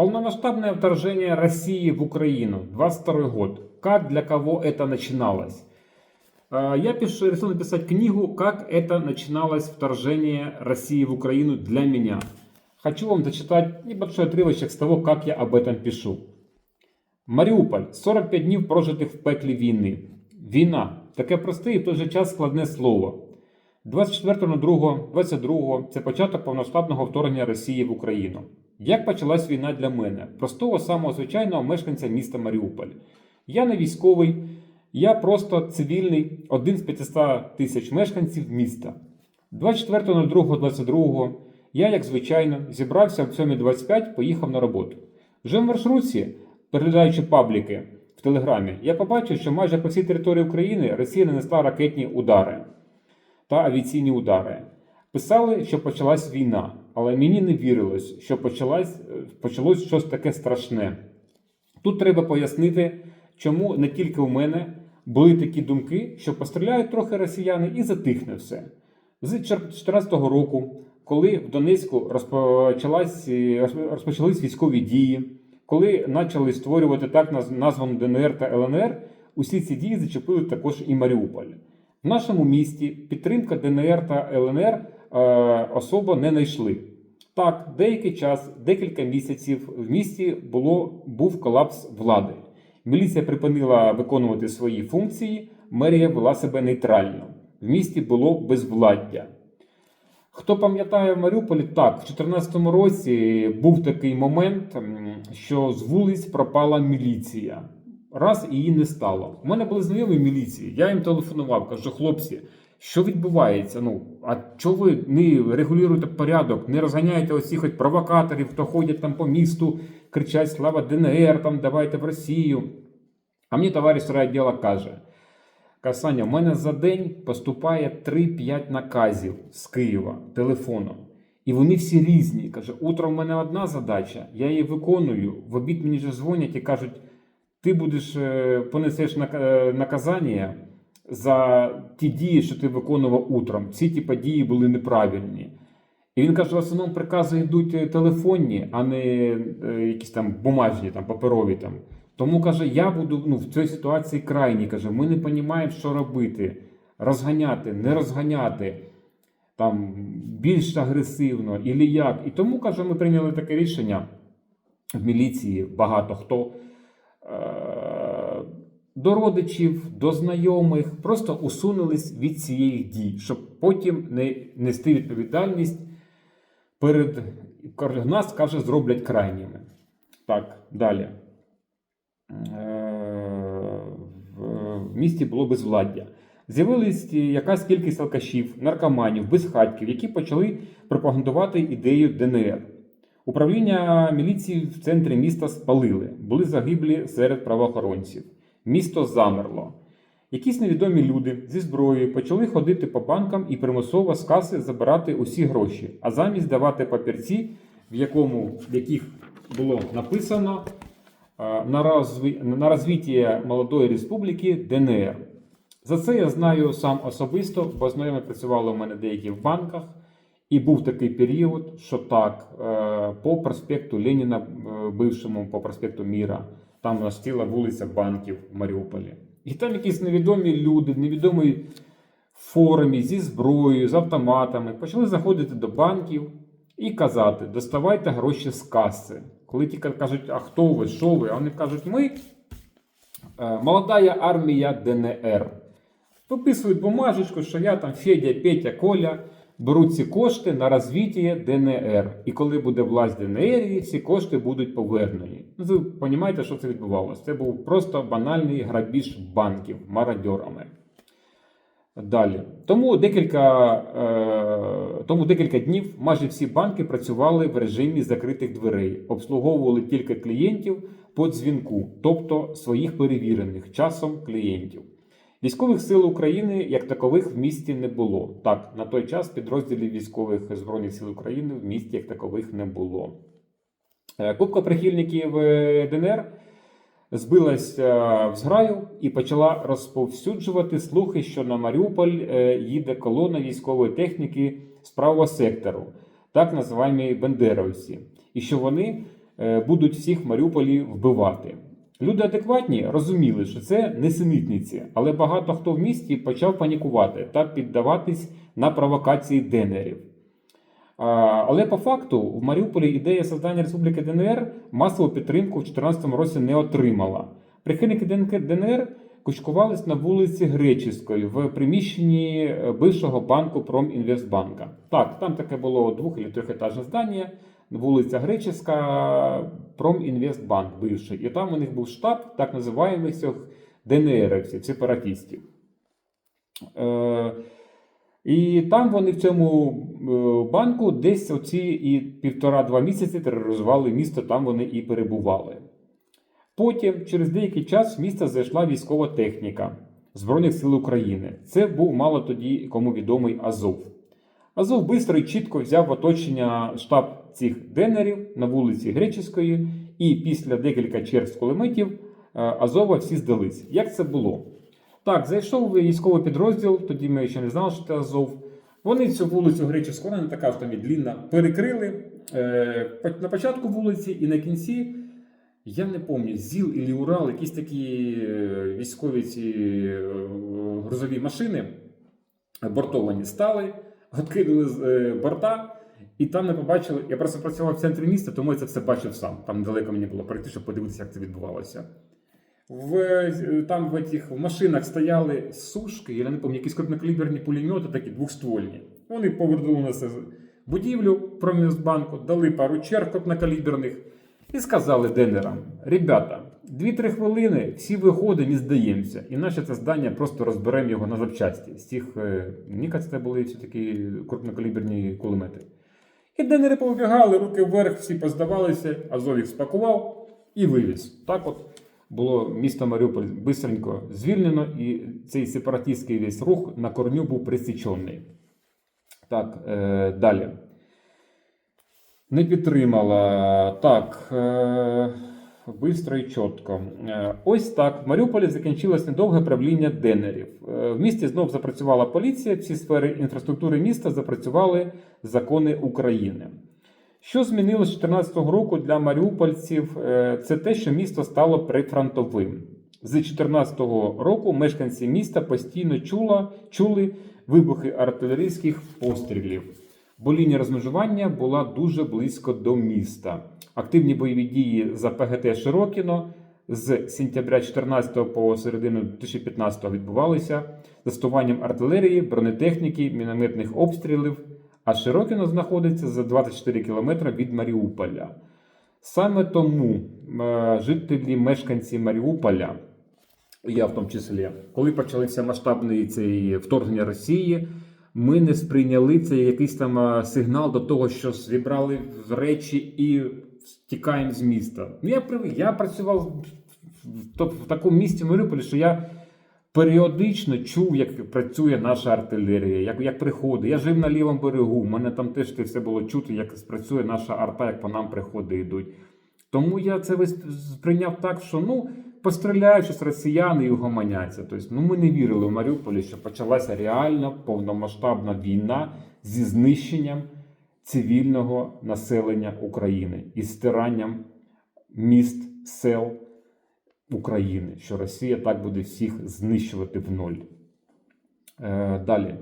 Полномасштабное вторжение России в Украину, 22 год. Как, для кого это начиналось? Э, Я пишу, решил написать книгу «Как это начиналось вторжение России в Украину для меня». Хочу вам зачитать небольшой отрывочек с того, как я об этом пишу. Маріуполь 45 днів прожитих в пеклі війни. Війна таке просте і в той же час складне слово. 24.02.22 це початок повноштабного вторгнення Росії в Україну. Як почалась війна для мене, простого самого звичайного мешканця міста Маріуполь? Я не військовий, я просто цивільний, один з 500 тисяч мешканців міста. 24.02.22 я, як звичайно, зібрався в 7.25, поїхав на роботу. Вже в маршрутці, переглядаючи пабліки в Телеграмі, я побачив, що майже по всій території України Росія нанесла ракетні удари та авіаційні удари. Писали, що почалась війна, але мені не вірилось, що почалась, почалось щось таке страшне. Тут треба пояснити, чому не тільки у мене були такі думки, що постріляють трохи росіяни і затихне все. З 2014 року, коли в Донецьку розпочались військові дії, коли почали створювати так названу ДНР та ЛНР, усі ці дії зачепили також і Маріуполь. В нашому місті підтримка ДНР та ЛНР е, особо не знайшли. Так, деякий час, декілька місяців в місті було, був колапс влади. Міліція припинила виконувати свої функції, мерія вела себе нейтрально. В місті було безвладдя. Хто пам'ятає в Маріуполі, так, в 2014 році був такий момент, що з вулиць пропала міліція. Раз її не стало. У мене були знайомі в міліції. Я їм телефонував, кажу, хлопці, що відбувається? Ну, а чого ви не регулюєте порядок, не розганяєте оцих от провокаторів, хто ходять там по місту, кричать Слава ДНР, там давайте в Росію. А мені товариш райділа каже: Касаня, у мене за день поступає 3-5 наказів з Києва телефоном. І вони всі різні. Каже, утром в мене одна задача, я її виконую. В обід мені вже дзвонять і кажуть, ти будеш е, понесеш е, наказання за ті дії, що ти виконував утром. Ці типа дії були неправильні. І він каже, в основному прикази йдуть е, телефонні, а не якісь там бумажні, там, паперові. Там. Тому каже, я буду ну, в цій ситуації крайній. Каже, ми не розуміємо, що робити. Розганяти, не розганяти там більш агресивно, і як. І тому каже, ми прийняли таке рішення в міліції. Багато хто до родичів, до знайомих просто усунулись від цієї дій, щоб потім не нести відповідальність перед нас, каже, зроблять крайніми. Так, далі. Е, в місті було безвладдя. З'явилась якась кількість алкашів, наркоманів, безхатьків, які почали пропагандувати ідею ДНР. Управління міліції в центрі міста спалили, були загиблі серед правоохоронців. Місто замерло. Якісь невідомі люди зі зброєю почали ходити по банкам і примусово з каси забирати усі гроші, а замість давати папірці, в якому в яких було написано е, на, розві... на розвиття молодої республіки ДНР. За це я знаю сам особисто, бо знайомі працювали у мене деякі в банках. І був такий період, що так, е, по проспекту Леніна, е, бившому по проспекту Міра, там у нас ціла вулиця банків в Маріуполі. І там якісь невідомі люди, в невідомій формі, зі зброєю, з автоматами, почали заходити до банків і казати: доставайте гроші з каси. Коли ті кажуть, а хто ви, що ви? А вони кажуть, ми е, молода армія ДНР. Виписують бумажечку, що я там Федя, Петя, Коля. Беруть ці кошти на розвиття ДНР. І коли буде власть ДНР, ці кошти будуть повернені. Ну, ви розумієте, що це відбувалося? Це був просто банальний грабіж банків мародьорами. Далі. Тому декілька, е, тому декілька днів майже всі банки працювали в режимі закритих дверей, обслуговували тільки клієнтів по дзвінку, тобто своїх перевірених часом клієнтів. Військових сил України як такових в місті не було. Так, на той час підрозділів військових збройних сил України в місті як такових не було. Е, Купка прихильників е, ДНР збилася в зграю і почала розповсюджувати слухи, що на Маріуполь е, їде колона військової техніки з правого сектору, так називаємо бендеровці, і що вони будуть всіх в Маріуполі вбивати. Люди адекватні розуміли, що це несенітниці, але багато хто в місті почав панікувати та піддаватись на провокації денерів. А, Але по факту в Маріуполі ідея создання Республіки ДНР масову підтримку в 2014 році не отримала. Прихильники ДНР кучкувались на вулиці Гречівської в приміщенні е, бившого банку Промінвестбанка. Так, там таке було двох- або трьохетажне здання, вулиця Гречівська, Промінвестбанк бивший. І там у них був штаб так називаємих ДНРівців, сепаратистів. Е, і там вони в цьому е, банку десь оці і півтора-два місяці тероризували місто, там вони і перебували. Потім, через деякий час, в місто зайшла військова техніка Збройних сил України. Це був мало тоді кому відомий Азов. Азов швидко і чітко взяв в оточення штаб цих денерів на вулиці Греческої, і після декілька черг з кулеметів е, Азова всі здались. Як це було? Так, зайшов військовий підрозділ, тоді ми ще не знали, що це Азов. Вони цю вулицю Греческу, вона не така ж там і длінна, перекрили е, на початку вулиці і на кінці. Я не пам'ятаю, ЗІЛ і Урал, якісь такі е, військові ці е, грузові машини бортовані стали, відкинули з е, борта, і там ми побачили. Я просто працював в центрі міста, тому я це все бачив сам. Там далеко мені було пройти, щоб подивитися, як це відбувалося. В, е, там в этих машинах стояли сушки, я не пам'ятаю, якісь крупнокаліберні пулемети, такі двохствольні. Вони повернули нас будівлю Промінвестбанку, дали пару черг крупнокаліберних і сказали денерам: ребята, 2-3 хвилини, всі виходимо і здаємося. Іначе це здання просто розберемо його на запчасті. З цих, е, це були всі такі крупнокаліберні кулемети. І денери повбігали, руки вверх, всі поздавалися, Азов їх спакував і вивіз. Так от було місто Маріуполь бистренько звільнено, і цей сепаратистський весь рух на корню був присічений. Так, е, далі. Не підтримала. Так. Е, Бистро і чітко. Е, Ось так. В Маріуполі закінчилось недовге правління денерів. Е, В місті знов запрацювала поліція, всі сфери інфраструктури міста запрацювали закони України. Що змінилось з 2014 року для маріупольців? Е, Це те, що місто стало прифронтовим. З 2014 року мешканці міста постійно чула, чули вибухи артилерійських пострілів, бо лінія розмежування була дуже близько до міста. Активні бойові дії за ПГТ Широкіно з сентября 2014 по середину 2015 відбувалися застосуванням артилерії, бронетехніки, мінометних обстрілів. А Широкіно знаходиться за 24 кілометри від Маріуполя. Саме тому е, жителі, мешканці Маріуполя, я в тому числі, коли почалися масштабні цей вторгнення Росії, ми не сприйняли це якийсь там сигнал до того, що зібрали речі і тікаємо з міста. Ну, я я працював в, в, такому місті Маріуполі, що я періодично чув, як працює наша артилерія, як, як приходить. Я жив на лівому берегу. У мене там теж це все було чути, як спрацює наша арта, як по нам приходи йдуть. Тому я це сприйняв так, що ну постріляють щось росіяни і угомоняться. Тобто, ну ми не вірили в Маріуполі, що почалася реальна повномасштабна війна зі знищенням цивільного населення України і стиранням міст, сел України, що Росія так буде всіх знищувати в ноль. Е, далі.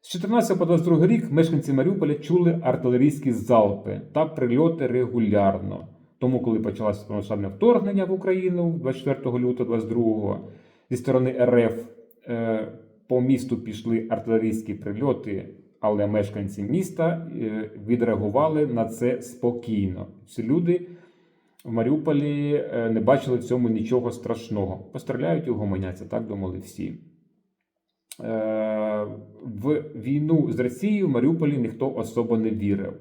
З 14 по 22 рік мешканці Маріуполя чули артилерійські залпи та прильоти регулярно. Тому, коли почалося повномасштабне вторгнення в Україну 24 лютого 22 зі сторони РФ е, по місту пішли артилерійські прильоти, але мешканці міста е, відреагували на це спокійно. Ці люди в Маріуполі е, не бачили в цьому нічого страшного. Постріляють і угомоняться, так думали всі. В війну з Росією в Маріуполі ніхто особо не вірив.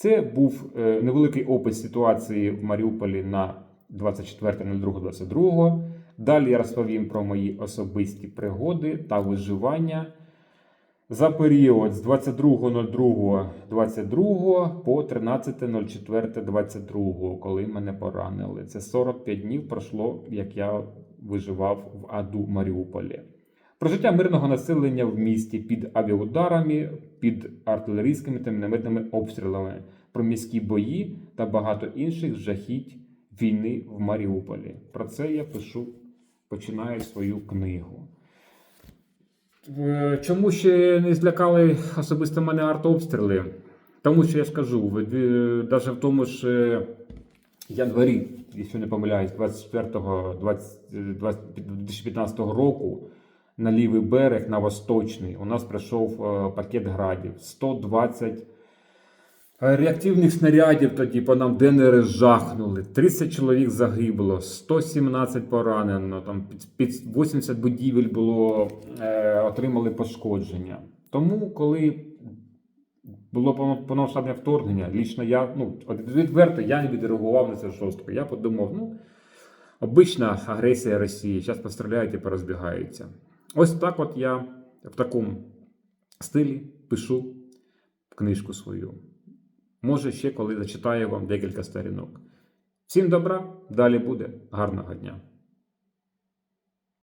Це був е, невеликий опис ситуації в Маріуполі на 24.02.22. Далі я розповім про мої особисті пригоди та виживання за період з 22.02.22 по 13.04.22, коли мене поранили. Це 45 днів пройшло, як я виживав в аду Маріуполі. Про життя мирного населення в місті під авіаударами, під артилерійськими та мінометними обстрілами, про міські бої та багато інших жахіть війни в Маріуполі. Про це я пишу, починаю свою книгу. Чому ще не злякали особисто мене артобстріли? Тому що я ж кажу, навіть в тому ж е, январі, якщо не помиляюсь, 24-го 20 20 2015 року на лівий берег, на Восточний, у нас прийшов е, пакет градів. 120 реактивних снарядів тоді по нам ДНР жахнули. 30 чоловік загибло, 117 поранено, там під, під 80 будівель було, е, отримали пошкодження. Тому, коли було повно- повномасштабне вторгнення, лічно я, ну, відверто, я не відреагував на це жорстко. Я подумав, ну, обична агресія Росії, зараз постріляють і порозбігаються. Ось так от я в такому стилі пишу книжку свою. Може, ще коли зачитаю вам декілька сторінок. Всім добра, далі буде. Гарного дня!